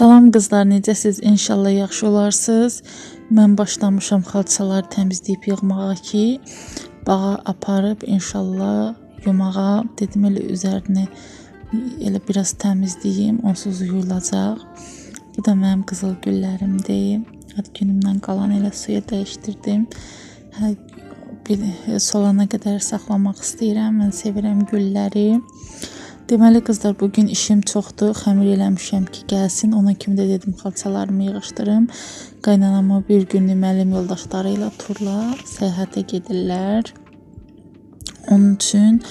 Salam qızlar, necəsiz? İnşallah yaxşı olarsınız. Mən başlamışam xalçaları təmizləyib yığmağa ki, bağa aparıb inşallah yumağa. Dedim elə üzərini elə biraz təmizləyim, onsuz yuyulacaq. Bu da mənim qızıl güllərimdir. Ad günümdən qalan elə suya dəyişdirdim. Hə, bir solana qədər saxlamaq istəyirəm. Mən sevirəm gülləri. Deməli qızlar, bu gün işim çoxdur. Xəmir eləmişəm ki, gəlsin. Ona kimi də dedim xalçalarımı yığışdırım. Qaynanama bir gün müəllim yoldaşları ilə turla səyahətə gedirlər. Onun üçün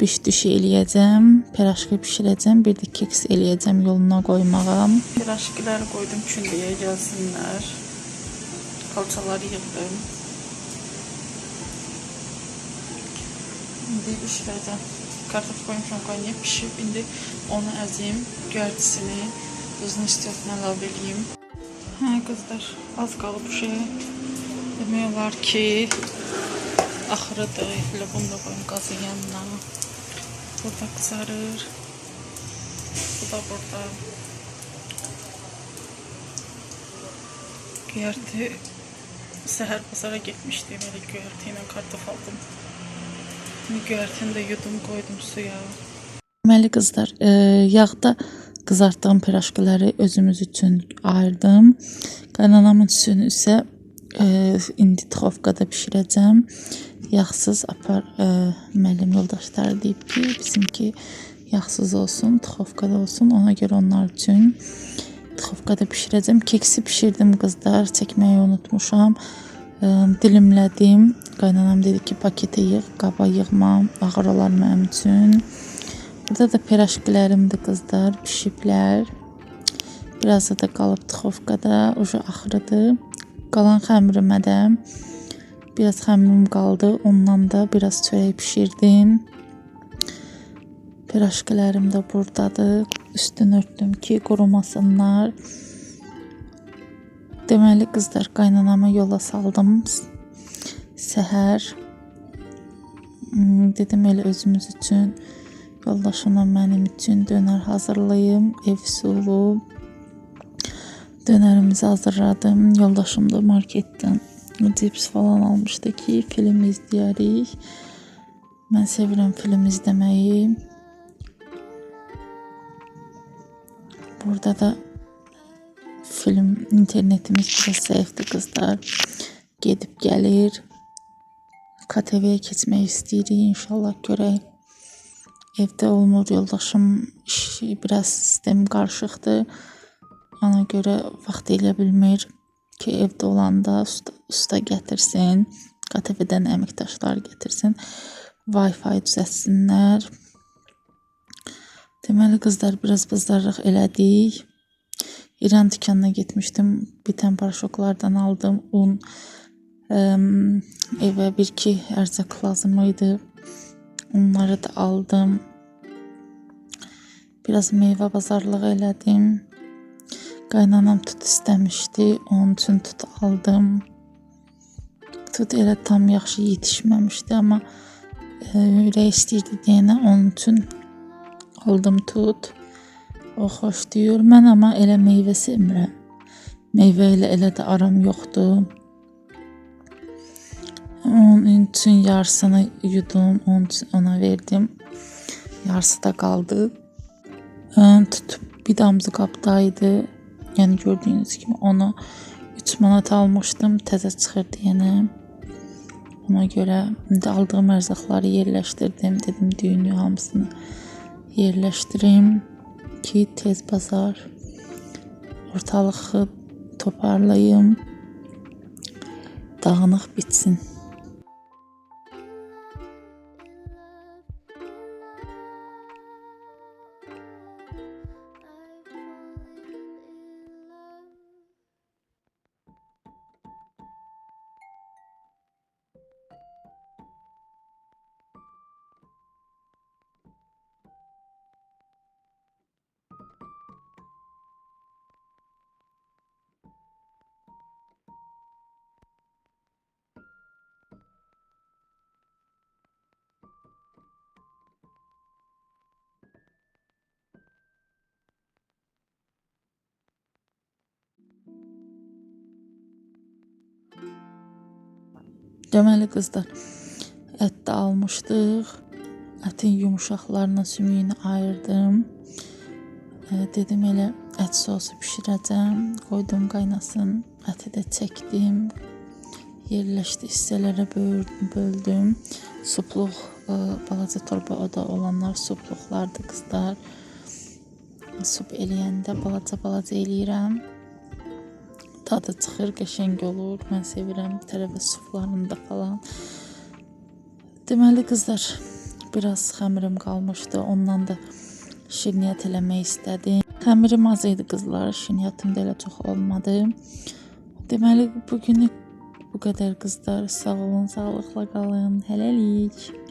biş düşü eləyəcəm, piraşki bişirəcəm, bir də keks eləyəcəm yoluna qoymağa. Piraşkiləri qoydum kündəyə gəlsinlər. Xalçaları yığdım. İndi bişirəcəm. Kartof koymuşam qaynayıb pişib. İndi onu əzim, göyərtisini, duzunu istiyorsan əlavə edeyim. Hə qızlar, az qalıb bu şey. Demək olar ki, axırıdır. Elə bunu da qoyum qazın yanına. Burada qızarır. Bu da burada. Göyərti səhər bazara getmişdim. Elə göyərti ilə kartof aldım. Göyərtini də yudum qoydum suya. Deməli qızlar, e, yağda qızartdığım piraşkiləri özümüz üçün ayırdım. Qaynanamın üçünü isə e, indi tixovkada bişirəcəm. Yağsız apar e, müəllim yoldaşları deyib ki, bizimki yağsız olsun, tixovkada olsun. Ona görə onlar üçün tixovkada bişirəcəm. Keksi bişirdim qızlar, çəkməyi unutmuşam. E, dilimlədim. Qaynanam dedi ki, paketə yığ, qaba yığma, ağır olar mənim üçün. Burada da piraşkilərimdir qızlar, pişiblər. Biraz da qalıb tixovkada, ucu axırıdır. Qalan xəmirimə də biraz xəmirim qaldı. Ondan da biraz çörək bişirdim. Piraşkilərim də buradadır. Üstünü örtdüm ki, qurumasınlar. Deməli qızlar, qaynanamı yola saldım. Səhər Hmm, dedim elə özümüz üçün yoldaşımla mənim üçün dönər hazırlayım. Ev sulu. Dönərimizi hazırladım. Yoldaşım da marketdən cips falan almışdı ki, film izləyərik. Mən sevirəm film izləməyi. Burada da film internetimiz biraz zəifdir qızlar. Gedib gəlir. KTV-yə keçmək istəyirik inşallah görək. Evdə olmur yoldaşım işi biraz sistem qarışıqdır. Ona görə vaxt elə bilmir ki, evdə olanda usta, usta gətirsin, KTV-dən əməkdaşlar gətirsin, Wi-Fi düzəltsinlər. Deməli qızlar biraz bazarlıq elədik. İran dükanına getmişdim. Bitən paraşoklardan aldım. Un, əm, evə bir-iki ərzaq lazım idi. Onları da aldım. Biraz meyvə bazarlığı elədim. Qaynanam tut istəmişdi. Onun üçün tut aldım. Tut elə tam yaxşı yetişməmişdi, amma e, ürək istəyirdi deyənə onun üçün aldım tut. O xoşlayır. Mən amma elə meyvə sevmirəm. Meyvə ilə elə də aram yoxdur. Onun üçün yarısını yudum, onun üçün ona verdim. Yarısı da qaldı. Ee, Tutub bir damcı qapdaydı. Yəni gördüyünüz kimi onu 3 manat almışdım. Təzə çıxırdı yenə. Ona görə indi aldığım ərzaqları yerləşdirdim. Dedim düyünü hamısını yerləşdirim ki tez bazar ortalığı toparlayım. Dağınıq bitsin. Deməli qızlar, ət də almışdıq. Ətin yumşaqlarından sümüyünü ayırdım. E, dedim elə ət sosu bişirəcəm. Qoydum qaynasın. Əti də çəkdim. Yerləşdi hissələrə böldüm. Supluq, e, balaca torba oda olanlar supluqlardı qızlar. Sup eləyəndə balaca-balaca eləyirəm. Tadı çıxır, qəşəng olur. Mən sevirəm bir tərəfə suplarında falan. Deməli qızlar, biraz xəmirim qalmışdı. Ondan da şirniyyat eləmək istədim. Xəmirim az idi qızlar, şirniyyatım da elə çox olmadı. Deməli bugünlük bu qədər qızlar. Sağ olun, sağlıqla qalın. Hələlik.